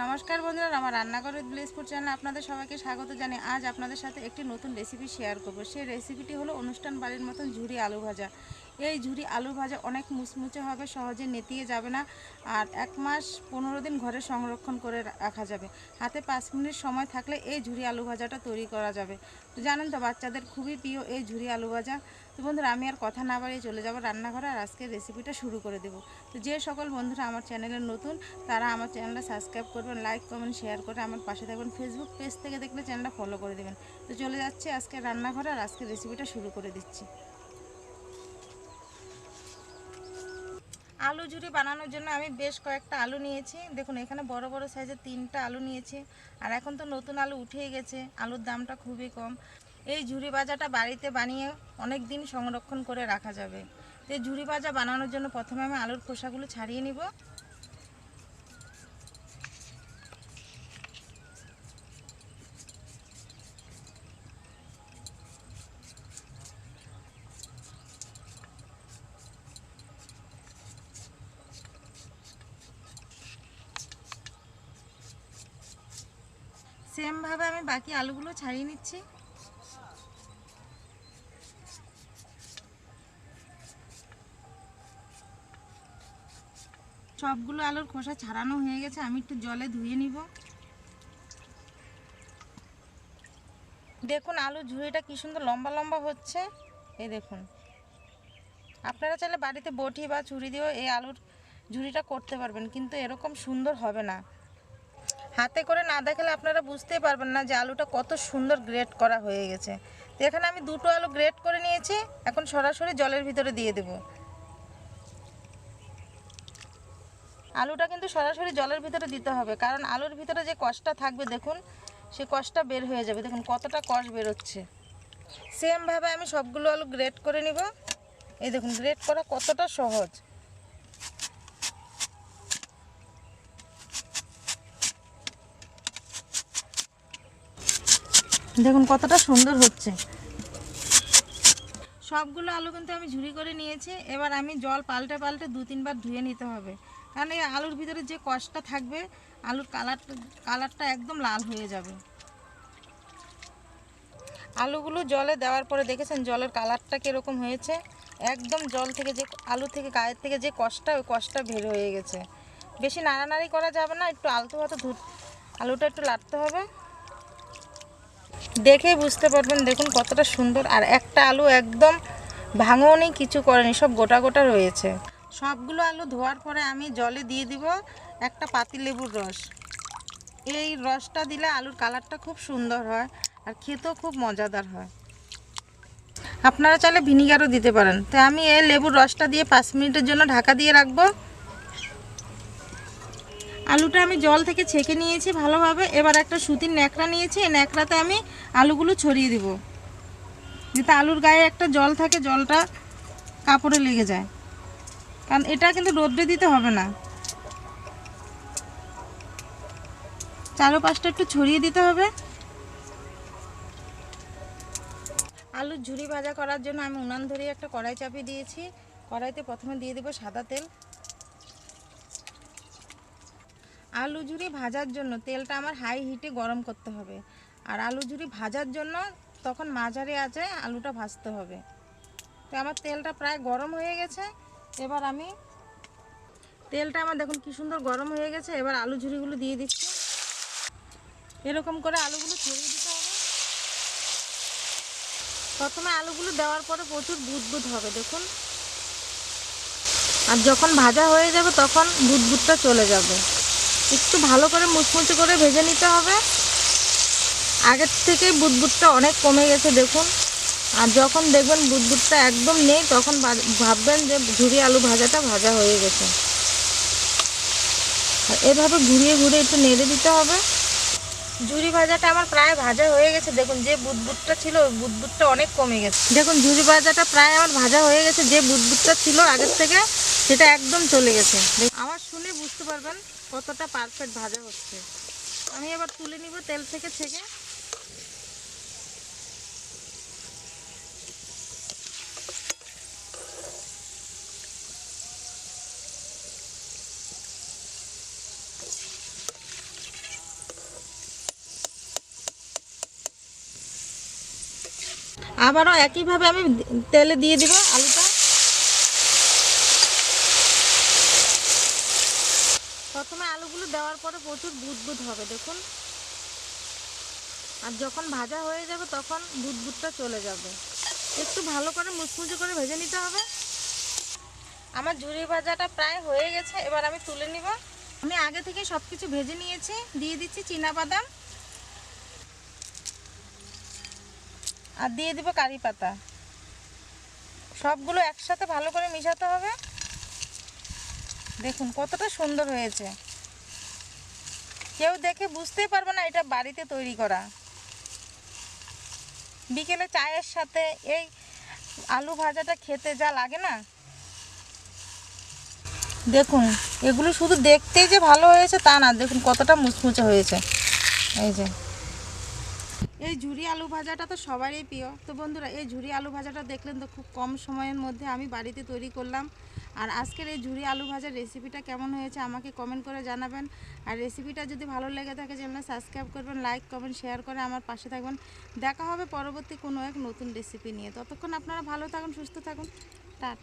নমস্কার বন্ধুরা, আমার রান্নাঘরের ব্লেসপুর চ্যানেল আপনাদের সবাইকে স্বাগত জানি আজ আপনাদের সাথে একটি নতুন রেসিপি শেয়ার করব। সেই রেসিপিটি হলো অনুষ্ঠান বাড়ির মতন ঝুড়ি আলু ভাজা। এই ঝুড়ি আলু ভাজা অনেক মুচমুচে হবে, সহজে নেতিয়ে যাবে না আর এক মাস পনেরো দিন ঘরে সংরক্ষণ করে রাখা যাবে। হাতে পাঁচ মিনিট সময় থাকলে এই ঝুড়ি আলু ভাজাটা তৈরি করা যাবে। তো জানেন তো, বাচ্চাদের খুবই প্রিয় এই ঝুড়ি আলু ভাজা। তো বন্ধুরা, আমি আর কথা না বাড়িয়ে চলে যাব রান্নাঘরে আর আজকে রেসিপিটা শুরু করে দেবো। তো যে সকল বন্ধুরা আমার চ্যানেলে নতুন, তারা আমার চ্যানেলটা সাবস্ক্রাইব করবেন, লাইক, কমেন্ট, শেয়ার করে আমার পাশে থাকবেন। ফেসবুক পেজ থেকে দেখলে চ্যানেলটা ফলো করে দেবেন। তো চলে যাচ্ছে আজকে রান্নাঘরে আর আজকে রেসিপিটা শুরু করে দিচ্ছি। আলু ঝুরি বানানোর জন্য আমি বেশ কয়েকটা আলু নিয়েছি। দেখুন, এখানে বড় বড় সাইজের তিনটা আলু নিয়েছি। আর এখন তো নতুন আলু উঠেই গেছে, আলুর দামটা খুবই কম। এই ঝুড়ি ভাজাটা বাড়িতে বানিয়ে অনেক দিন সংরক্ষণ করে রাখা যাবে। তো এই ঝুড়ি ভাজা বানানোর জন্য প্রথমে আমি আলুর খোসাগুলো ছাড়িয়ে নিব। সেমভাবে আমি বাকি আলুগুলো ছাড়িয়ে নিচ্ছি। সবগুলো আলুর খোসা ছাড়ানো হয়ে গেছে, আমি একটু জলে ধুয়ে নিব। দেখুন আলু ঝুড়িটা কি সুন্দর লম্বা লম্বা হচ্ছে। এই দেখুন। আপনারা চাইলে বাড়িতে বটি বা ছুরি দিয়েও এই আলুর ঝুড়িটা করতে পারবেন, কিন্তু এরকম সুন্দর হবে না। হাতে করে না দেখালে আপনারা বুঝতেই পারবেন না যে আলুটা কত সুন্দর গ্রেট করা হয়ে গেছে। তো এখানে আমি দুটো আলু গ্রেট করে নিয়েছি, এখন সরাসরি জলের ভিতরে দিয়ে দেব। আলুটা কিন্তু সরাসরি জলের ভিতরে দিতে হবে, কারণ আলুর ভিতরে যে কষটা থাকবে, দেখুন, সে কষটা বের হয়ে যাবে। দেখুন, কতটা কষ বেরোচ্ছে। সেমভাবে আমি সবগুলো আলু গ্রেট করে নিব। এই দেখুন গ্রেট করা কতটা সহজ। দেখুন কতটা সুন্দর হচ্ছে। সবগুলো আলু কিন্তু আমি ঝুড়ি করে নিয়েছি। এবার আমি জল পাল্টে পাল্টে দু তিনবার ধুয়ে নিতে হবে। কারণ এই আলুর ভিতরে যে কষটা থাকবে, আলুর কালারটা কালারটা একদম লাল হয়ে যাবে। আলুগুলো জলে দেওয়ার পরে দেখেছেন জলের কালারটা কীরকম হয়েছে? একদম জল থেকে যে, আলু থেকে গায়ের থেকে যে কষটা ওই কষটা বের হয়ে গেছে। বেশি নাড়ানাড়ি করা যাবে না, একটু আলতো হাতে ধু আলুটা একটু লাড়তে হবে। দেখেই বুঝতে পারবেন, দেখুন কতটা সুন্দর। আর একটা আলু একদম ভাঙনি কিছু করেনি, সব গোটা গোটা রয়েছে। সবগুলো আলু ধোয়ার পরে আমি জলে দিয়ে দিব একটা পাতি লেবুর রস। এই রসটা দিলে আলুর কালারটা খুব সুন্দর হয় আর খেতেও খুব মজাদার হয়। আপনারা চাইলে ভিনিগারও দিতে পারেন। তো আমি এই লেবুর রসটা দিয়ে পাঁচ মিনিটের জন্য ঢাকা দিয়ে রাখব। আলুটা আমি জল থেকে ছেঁকে নিয়েছি ভালোভাবে। এবার একটা সুতির ন্যাকড়া নিয়েছি, এই ন্যাকড়াতে আমি আলুগুলো ছড়িয়ে দিব। যাতে আলুর গায়ে একটা জল থাকে, জলটা কাপড়ে লেগে যায়। কারণ এটা কিন্তু রোদ্রে দিতে হবে না। চারোপাশটা একটু ছড়িয়ে দিতে হবে। আলুর ঝুড়ি ভাজা করার জন্য আমি উনান ধরিয়ে একটা কড়াই চাপিয়ে দিয়েছি। কড়াইতে প্রথমে দিয়ে দেবো সাদা তেল। আলু ঝুরি ভাজার জন্য তেলটা আমার হাই হিটে গরম করতে হবে। আর আলু ঝুরি ভাজার জন্য তখন মাঝারি আছে আলুটা ভাজতে হবে। তো আমার তেলটা প্রায় গরম হয়ে গেছে। এবার আমি তেলটা আমার দেখুন কি সুন্দর গরম হয়ে গেছে। এবার আলু ঝুরিগুলো দিয়ে দিচ্ছি। এরকম করে আলুগুলো ছড়িয়ে দিতে হবে। প্রথমে আলুগুলো দেওয়ার পরে প্রচুর বুদবুদ হবে, দেখুন। আর যখন ভাজা হয়ে যাবে তখন বুদবুদটা চলে যাবে। একটু ভালো করে মুচমুচে করে ভেজে নিতে হবে। আগের থেকে বুদবুদটা অনেক কমে গেছে, দেখুন। আর যখন দেখবেন বুদবুদটা একদম নেই, তখন ভাববেন যে ঝুরি আলু ভাজাটা ভাজা হয়ে গেছে। আর এভাবে ঘুরিয়ে ঘুরিয়ে একটু নেড়ে দিতে হবে। ঝুরি ভাজাটা আমার প্রায় ভাজা হয়ে গেছে, দেখুন যে বুদবুদটা ছিল, ওই বুদবুদটা অনেক কমে গেছে। দেখুন, ঝুরি ভাজাটা প্রায় আমার ভাজা হয়ে গেছে, যে বুদবুদটা ছিল আগের থেকে, সেটা একদম চলে গেছে। আমার শুনে দেখতে পারবেন কতটা পারফেক্ট ভাজা হচ্ছে। আমি এবার তুলে নিব তেল থেকে ছেঁকে। আবারও একইভাবে আমি তেলে দিয়ে দিব আলুটা। প্রথমে আলুগুলো দেওয়ার পরে প্রচুর বুদবুদ হবে, দেখুন। আর যখন ভাজা হয়ে যাবে তখন বুদবুদটা চলে যাবে। একটু ভালো করে মুচমুচে করে ভেজে নিতে হবে। আমার ঝুরি ভাজাটা প্রায় হয়ে গেছে, এবার আমি তুলে নিব। আমি আগে থেকে সব কিছু ভেজে নিয়েছি, দিয়ে দিচ্ছি চীনা বাদাম আর দিয়ে দিব কারি পাতা। সবগুলো একসাথে ভালো করে মিশাতে হবে। দেখুন, কতটা সুন্দর হয়েছে। কেউ দেখে বুঝতেই পারবে না এটা বাড়িতে তৈরি করা। বিকেলে চায়ের সাথে এই আলু ভাজাটা খেতে যা লাগে না। দেখুন, এগুলো শুধু দেখতেই যে ভালো হয়েছে তা না, দেখুন কতটা মুচমুচে হয়েছে। এই যে। এই ঝুরি আলু ভাজাটা তো সবারই প্রিয়। তো বন্ধুরা, এই ঝুরি আলু ভাজাটা দেখলেন তো খুব কম সময়ের মধ্যে আমি বাড়িতে তৈরি করলাম। আর আজকের এই ঝুড়ি আলু ভাজার রেসিপিটা কেমন হয়েছে আমাকে কমেন্ট করে জানাবেন। আর রেসিপিটা যদি ভালো লেগে থাকে চ্যানেল সাবস্ক্রাইব করবেন লাইক কমেন্ট শেয়ার করে আমার পাশে থাকবেন। দেখা হবে পরবর্তী কোনো এক নতুন রেসিপি নিয়ে। ততক্ষণ আপনারা ভালো থাকুন, সুস্থ থাকুন। টাটা।